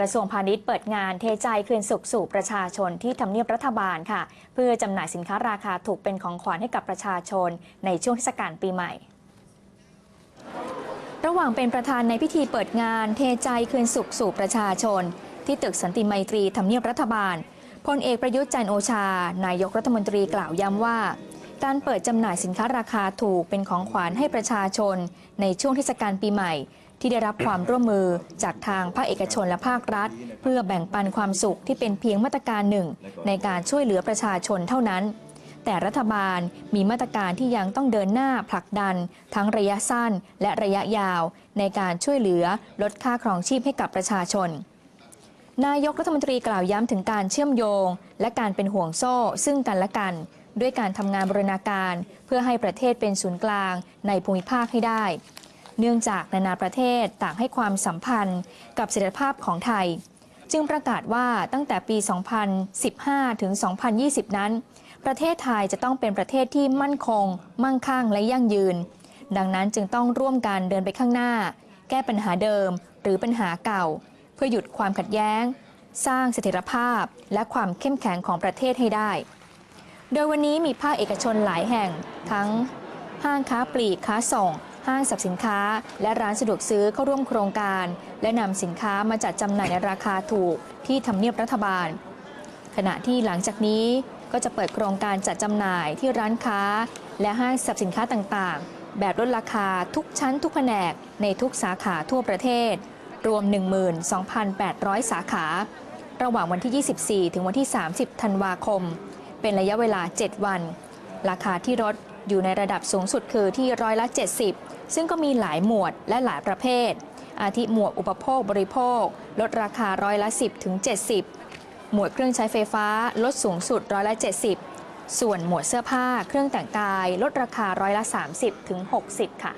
กระทรวงพาณิชย์เปิดงานเทใจคืนสุขสู่ประชาชนที่ทำเนียบรัฐบาลค่ะ เพื่อจำหน่ายสินค้าราคาถูกเป็นของขวัญให้กับประชาชน ในช่วงเทศกาลปีใหม่ ระหว่างเป็นประธานในพิธีเปิดงานเทใจคืนสุขสู่ประชาชน ที่ตึกสันติไมตรีทำเนียบรัฐบาลพลเอกประยุทธ์จันโอชา นายกรัฐมนตรีกล่าวย้ำว่า การเปิดจำหน่ายสินค้าราคาถูกเป็นของขวัญให้ประชาชน ในช่วงเทศกาลปีใหม่ที่ได้รับความร่วมมือจากทางภาคเอกชนและภาครัฐ เพื่อแบ่งปันความสุขที่เป็นเพียงมาตรการหนึ่ง ในการช่วยเหลือประชาชนเท่านั้น แต่รัฐบาลมีมาตรการที่ยังต้องเดินหน้าผลักดัน ทั้งระยะสั้นและระยะยาว ในการช่วยเหลือลดค่าครองชีพให้กับประชาชนนายกรัฐมนตรีกล่าวย้ำถึงการเชื่อมโยง และการเป็นห่วงโซ่ซึ่งกันและกัน ด้วยการทำงานบรณาการ เพื่อให้ประเทศเป็นศูนย์กลางในภูมิภาคให้ได้ เนื่องจากนานาประเทศต่างให้ความสัมพันธ์กับเสถียรภาพของไทย จึงประกาศว่าตั้งแต่ปี 2015 ถึง 2020 นั้น ประเทศไทยจะต้องเป็นประเทศที่มั่นคง มั่งคั่งและยั่งยืน ดังนั้นจึงต้องร่วมกันเดินไปข้างหน้า แก้ปัญหาเดิม หรือปัญหาเก่า เพื่อหยุดความขัดแย้ง สร้างเสถียรภาพ และความเข้มแข็งของประเทศให้ได้ โดยวันนี้มีภาคเอกชนหลายแห่งทั้งห้างค้าปลีกค้าส่ง ห้างสรรพสินค้า และร้านสะดวกซื้อเข้าร่วมโครงการ และนำสินค้ามาจัดจำหน่ายในราคาถูกที่ทำเนียบรัฐบาล ขณะที่หลังจากนี้ก็จะเปิดโครงการจัดจำหน่ายที่ร้านค้า และห้างสรรพสินค้าต่างๆ แบบลดราคาทุกชั้นทุกแผนกในทุกสาขาทั่วประเทศ รวม 12,800 สาขา ระหว่างวันที่ 24 ถึงวันที่ 30 ธันวาคม เป็นระยะเวลา 7 วัน ราคาที่ลดอยู่ในระดับสูงสุดคือที่ร้อยละ 70 ซึ่งก็มีหลายหมวดและหลายประเภท อาทิหมวดอุปโภคบริโภค ลดราคาร้อยละ 10 ถึง 70 หมวดเครื่องใช้ไฟฟ้า ลดสูงสุดร้อยละ 70 ส่วนหมวดเสื้อผ้า เครื่องแต่งกาย ลดราคาร้อยละ 30 ถึง 60 ค่ะ